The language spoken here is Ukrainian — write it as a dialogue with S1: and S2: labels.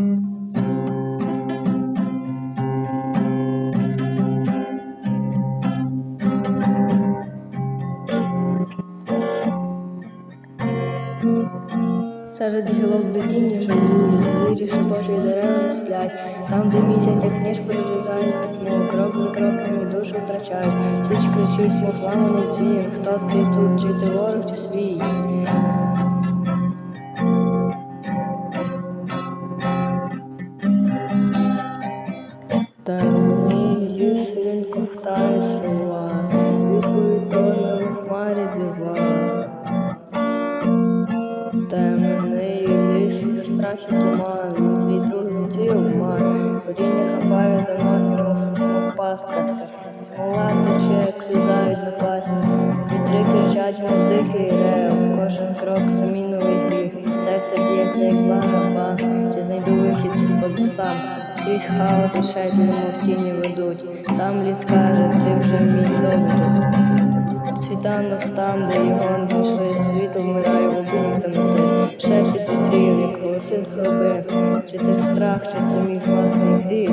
S1: Серед гілок тіні жалюють, виріши Божі дерева не сплять. Там, де місяць, як ніж перерізає вікно, кроком душу втрачають. Січ кричить, мов зламаний дзвін, хто ти тут, чи ти ворог, чи свій? Темний ліс він ковтає слова, відповідь тонне в хмарі дива. Темний ліс, де страх і туман, твій друг не твій обман, Горіння хапає за ноги, мов, пастка, смола тече, як сльоза від напасті, вітри кричать, мов дикий рев, кожен крок самі новий гріх, серце б'ється, як зла графа, чи знайду вихід, чи сам, крізь хаос і шепіт, мов тіні ведуть, там ліс каже, ти вже мій здобуток. Світанок там, де його знайшли, світ вмирає в обіймі темноти. Шепіт вітрів, як голоси згоби, чи це страх, чи це мій власний гріх.